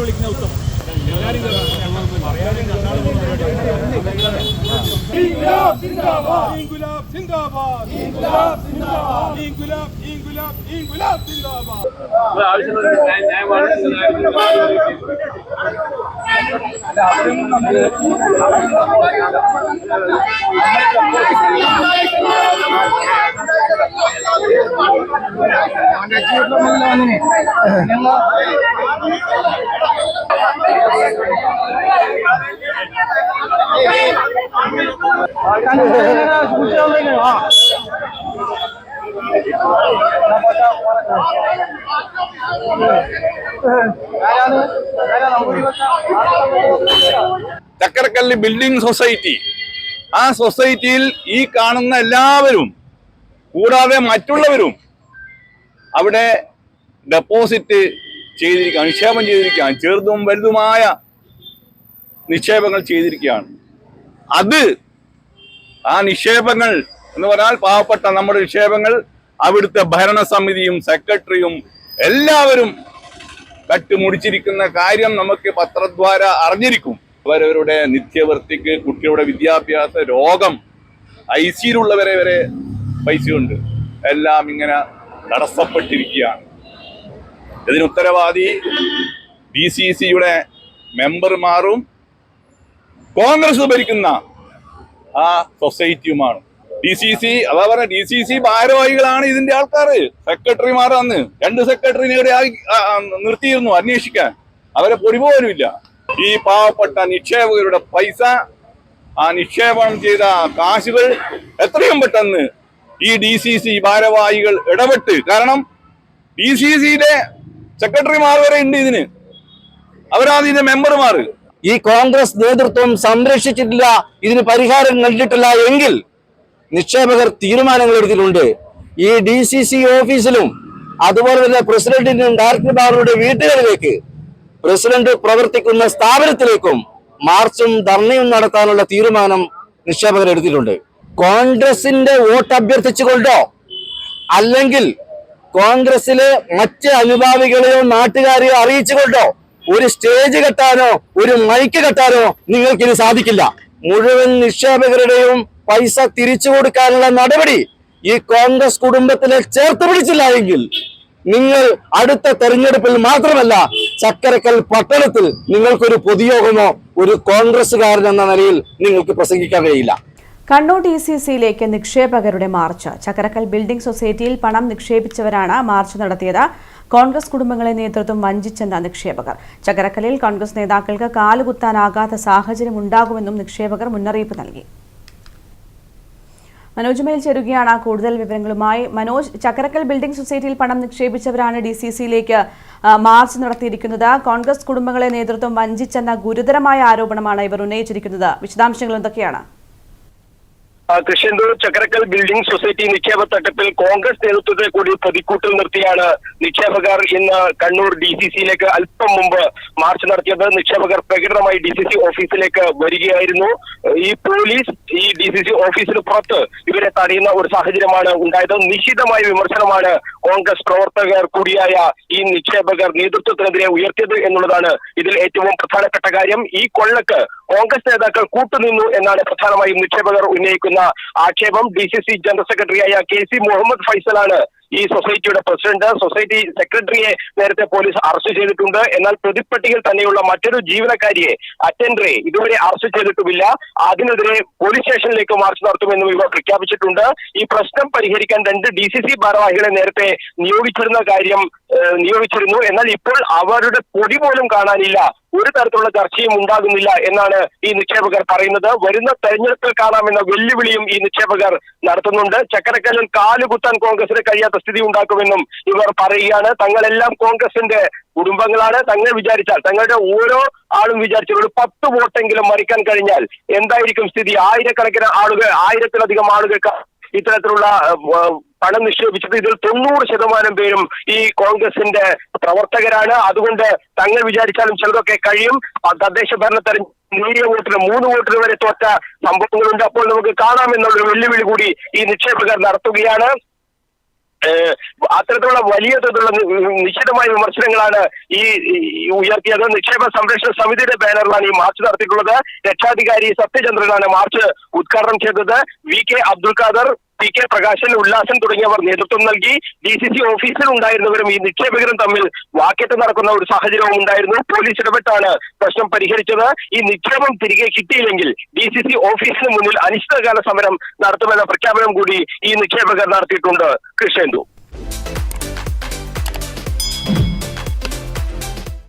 വിളിക്കുന്ന ഉത്തമം എല്ലാവരും കേൾക്കണം. പറയാനും രണ്ടാളും മൂന്നും പരിപാടി. ഇൻകുലാബ് സിന്ദാബാദ് ഇൻകുലാബ് സിന്ദാബാദ് ഇൻകുലാബ് സിന്ദാബാദ് ഇൻകുലാബ് ഇൻകുലാബ് ഇൻകുലാബ് സിന്ദാബാദ് Chakkarakkal building society ആ സൊസൈറ്റിയിൽ ഈ കാണുന്ന എല്ലാവരും കൂടാതെ മറ്റുള്ളവരും അവിടെ ഡെപ്പോസിറ്റ് ചെയ്തിരിക്കുകയാണ് നിക്ഷേപം ചെയ്തിരിക്കുകയാണ് ചെറുതും വലുതുമായ നിക്ഷേപങ്ങൾ ചെയ്തിരിക്കുകയാണ്. അത് ആ നിക്ഷേപങ്ങൾ എന്ന് പറഞ്ഞാൽ പാവപ്പെട്ട നമ്മുടെ നിക്ഷേപങ്ങൾ അവിടുത്തെ ഭരണസമിതിയും സെക്രട്ടറിയും എല്ലാവരും കട്ടുമുടിച്ചിരിക്കുന്ന കാര്യം നമുക്ക് പത്രദ്വാര അറിഞ്ഞിരിക്കും. അവരവരുടെ നിത്യവൃത്തിക്ക് കുട്ടികളുടെ വിദ്യാഭ്യാസ രോഗം ഐ സിയിലുള്ളവരെ വരെ പൈസയുണ്ട്. എല്ലാം ഇങ്ങനെ തടസ്സപ്പെട്ടിരിക്കുകയാണ്. ഇതിന് ഉത്തരവാദി ഡി സി സിയുടെ മെമ്പർമാരും കോൺഗ്രസ് ഭരിക്കുന്ന ആ സൊസൈറ്റിയുമാണ്. ഡി സി സി അതാ പറഞ്ഞ ഡി സി സി ഭാരവാഹികളാണ് ഇതിന്റെ ആൾക്കാർ സെക്രട്ടറിമാർ അന്ന് രണ്ട് സെക്രട്ടറിനെ ഇവിടെ നിർത്തിയിരുന്നു അന്വേഷിക്കാൻ. അവരെ പൊടിപോലുമില്ല. ഈ പാവപ്പെട്ട നിക്ഷേപകരുടെ പൈസ ആ നിക്ഷേപണം ചെയ്ത കാശുകൾ എത്രയും പെട്ടെന്ന് ഈ ഡി സി സി ഭാരവാഹികൾ ഇടപെട്ട്. കാരണം ഡി സി സിയിലെ സെക്രട്ടറിമാർ വരെ ഉണ്ട് ഇതിന്. അവരാണ് ഇതിന്റെ മെമ്പർമാർ ഈ കോൺഗ്രസ് നേതൃത്വം സംരക്ഷിച്ചിട്ടില്ല ഇതിന് പരിഹാരം നൽകിയിട്ടില്ല എങ്കിൽ നിക്ഷേപകർ തീരുമാനങ്ങൾ എടുത്തിട്ടുണ്ട്. ഈ ഡി സി സി ഓഫീസിലും അതുപോലെ തന്നെ പ്രസിഡന്റിന്റെയും ഡയറക്ടർമാരുടെ വീട്ടുകളിലേക്ക് പ്രസിഡന്റ് പ്രവർത്തിക്കുന്ന സ്ഥാപനത്തിലേക്കും മാർച്ചും ധർണയും നടത്താനുള്ള തീരുമാനം നിക്ഷേപകർ എടുത്തിട്ടുണ്ട്. കോൺഗ്രസിന്റെ വോട്ട് അഭ്യർത്ഥിച്ചുകൊണ്ടോ അല്ലെങ്കിൽ കോൺഗ്രസിലെ മറ്റ് അനുഭാവികളെയോ നാട്ടുകാരെയോ അറിയിച്ചുകൊണ്ടോ ഒരു സ്റ്റേജ് കെട്ടാനോ ഒരു മൈക്ക് കെട്ടാനോ നിങ്ങൾക്കിനി സാധിക്കില്ല. മുഴുവൻ നിക്ഷേപകരുടെയും പൈസ തിരിച്ചു കൊടുക്കാനുള്ള നടപടി ഈ കോൺഗ്രസ് കുടുംബത്തിനെ ചേർത്ത് പിടിച്ചില്ല എങ്കിൽ നിങ്ങൾ അടുത്ത തെരഞ്ഞെടുപ്പിൽ മാത്രമല്ല ചക്കരക്കൽ പട്ടണത്തിൽ നിങ്ങൾക്കൊരു പൊതുയോഗമോ ഒരു കോൺഗ്രസ്സുകാരൻ എന്ന നിലയിൽ നിങ്ങൾക്ക് പ്രസംഗിക്കാൻ കഴിയില്ല കണ്ണൂർ ഡി സി സിയിലേക്ക് നിക്ഷേപകരുടെ മാർച്ച്. ചക്കരക്കൽ ബിൽഡിംഗ് സൊസൈറ്റിയിൽ പണം നിക്ഷേപിച്ചവരാണ് മാർച്ച് നടത്തിയത്. കോൺഗ്രസ് കുടുംബങ്ങളെ നേതൃത്വം വഞ്ചിച്ചെന്ന നിക്ഷേപകർ. ചക്കരക്കലിൽ കോൺഗ്രസ് നേതാക്കൾക്ക് കാലുകുത്താനാകാത്ത സാഹചര്യം ഉണ്ടാകുമെന്നും നിക്ഷേപകർ മുന്നറിയിപ്പ് നൽകി. മനോജ് മേൽ ചേരുകയാണ് കൂടുതൽ വിവരങ്ങളുമായി. മനോജ് ചക്കരക്കൽ ബിൽഡിംഗ് സൊസൈറ്റിയിൽ പണം നിക്ഷേപിച്ചവരാണ് ഡി സി സിയിലേക്ക് മാർച്ച് നടത്തിയിരിക്കുന്നത്. കോൺഗ്രസ് കുടുംബങ്ങളെ നേതൃത്വം വഞ്ചിച്ചെന്ന ഗുരുതരമായ ആരോപണമാണ് ഇവർ ഉന്നയിച്ചിരിക്കുന്നത്. വിശദാംശങ്ങൾ എന്തൊക്കെയാണ്? ആ, കൃഷ്ണന്തൂർ ചക്കരക്കൽ ബിൽഡിംഗ് സൊസൈറ്റി നിക്ഷേപ തട്ടിപ്പിൽ കോൺഗ്രസ് നേതൃത്വത്തെ കൂടി പ്രതിക്കൂട്ടിൽ നിർത്തിയാണ് നിക്ഷേപകർ ഇന്ന് കണ്ണൂർ ഡി സി സിയിലേക്ക് അല്പം മുമ്പ് മാർച്ച് നടത്തിയത്. നിക്ഷേപകർ പ്രകടനമായി ഡി സി സി ഓഫീസിലേക്ക് വരികയായിരുന്നു. ഈ പോലീസ് ഈ ഡി സി സി ഓഫീസിന് പുറത്ത് ഇവരെ തടയുന്ന ഒരു സാഹചര്യമാണ് ഉണ്ടായത്. നിശിതമായ വിമർശനമാണ് കോൺഗ്രസ് പ്രവർത്തകർ കൂടിയായ ഈ നിക്ഷേപകർ നേതൃത്വത്തിനെതിരെ ഉയർത്തിയത് എന്നുള്ളതാണ് ഇതിൽ ഏറ്റവും പ്രധാനപ്പെട്ട കാര്യം. ഈ കൊള്ളക്ക് കോൺഗ്രസ് നേതാക്കൾ കൂട്ടുനിന്നു എന്നാണ് പ്രധാനമായും നിക്ഷേപകർ ഉന്നയിക്കുന്ന ആക്ഷേപം. D C C general secretary K C Muhammad ഫൈസലാണ് ഈ സൊസൈറ്റിയുടെ പ്രസിഡന്റ്. സൊസൈറ്റി സെക്രട്ടറിയെ നേരത്തെ പോലീസ് അറസ്റ്റ് ചെയ്തിട്ടുണ്ട്. എന്നാൽ പ്രതിപ്പട്ടികയിൽ തന്നെയുള്ള മറ്റൊരു ജീവനക്കാരിയെ അറ്റൻഡറെ ഇതുവരെ അറസ്റ്റ് ചെയ്തിട്ടുമില്ല. അതിനെതിരെ പോലീസ് സ്റ്റേഷനിലേക്ക് മാർച്ച് നടത്തുമെന്നും ഇവർ പ്രഖ്യാപിച്ചിട്ടുണ്ട്. ഈ പ്രശ്നം പരിഹരിക്കാൻ രണ്ട് ഡി സി സി ഭാരവാഹികളെ നേരത്തെ നിയോഗിച്ചിരുന്ന കാര്യം നിയോഗിച്ചിരുന്നു. എന്നാൽ ഇപ്പോൾ അവരുടെ പൊടി പോലും കാണാനില്ല. ഒരു തരത്തിലുള്ള ചർച്ചയും ഉണ്ടാകുന്നില്ല എന്നാണ് ഈ നിക്ഷേപകർ പറയുന്നത്. വരുന്ന തെരഞ്ഞെടുപ്പിൽ കാണാമെന്ന വെല്ലുവിളിയും ഈ നിക്ഷേപകർ നടത്തുന്നുണ്ട്. ചക്കരക്കല്ലിൽ കാലുകുത്താൻ കോൺഗ്രസിന് കഴിയാത്ത സ്ഥിതി ഉണ്ടാക്കുമെന്നും ഇവർ പറയുകയാണ്. തങ്ങളെല്ലാം കോൺഗ്രസിന്റെ കുടുംബങ്ങളാണ്. തങ്ങൾ വിചാരിച്ചാൽ തങ്ങളുടെ ഓരോ ആളും വിചാരിച്ചാൽ ഒരു പത്ത് വോട്ടെങ്കിലും മറിക്കാൻ കഴിഞ്ഞാൽ എന്തായിരിക്കും സ്ഥിതി? ആയിരക്കണക്കിന് ആളുകൾ ആയിരത്തിലധികം ആളുകൾക്ക് ഇത്തരത്തിലുള്ള പണം നിക്ഷേപിച്ചത് ഇതിൽ തൊണ്ണൂറ് ശതമാനം പേരും ഈ കോൺഗ്രസിന്റെ പ്രവർത്തകരാണ്. അതുകൊണ്ട് തങ്ങൾ വിചാരിച്ചാലും ചിലതൊക്കെ കഴിയും. തദ്ദേശ ഭരണ തെരഞ്ഞെടുപ്പ് നേരിയ വോട്ടിന് മൂന്ന് വോട്ടിന് വരെ തോറ്റ സംഭവങ്ങളുണ്ട്. അപ്പോൾ നമുക്ക് കാണാമെന്നുള്ള വെല്ലുവിളി കൂടി ഈ നിക്ഷേപകർ നടത്തുകയാണ്. അത്തരത്തിലുള്ള വലിയ തോതിലുള്ള നിശ്ചിതമായ വിമർശനങ്ങളാണ് ഈ ഉയർത്തിയത്. നിക്ഷേപ സംരക്ഷണ സമിതിയുടെ ബാനറിലാണ് ഈ മാർച്ച് നടത്തിയിട്ടുള്ളത്. രക്ഷാധികാരി സത്യചന്ദ്രനാണ് മാർച്ച് ഉദ്ഘാടനം ചെയ്തത്. V K Abdul Khader P K Prakashan Ullasan തുടങ്ങിയവർ നേതൃത്വം നൽകി ഡി സി സി ഓഫീസിൽ ഉണ്ടായിരുന്നവരും ഈ നിക്ഷേപകരും തമ്മിൽ വാക്കേറ്റം നടക്കുന്ന ഒരു സാഹചര്യവും ഉണ്ടായിരുന്നു. പോലീസ് ഇടപെട്ടാണ് പ്രശ്നം പരിഹരിച്ചത്. ഈ നിക്ഷേപം തിരികെ കിട്ടിയില്ലെങ്കിൽ ഡി സി സി ഓഫീസിന് മുന്നിൽ അനിശ്ചിതകാല സമരം നടത്തുമെന്ന പ്രഖ്യാപനം കൂടി ഈ നിക്ഷേപകർ നടത്തിയിട്ടുണ്ട്. കൃഷ്ണേന്ദു.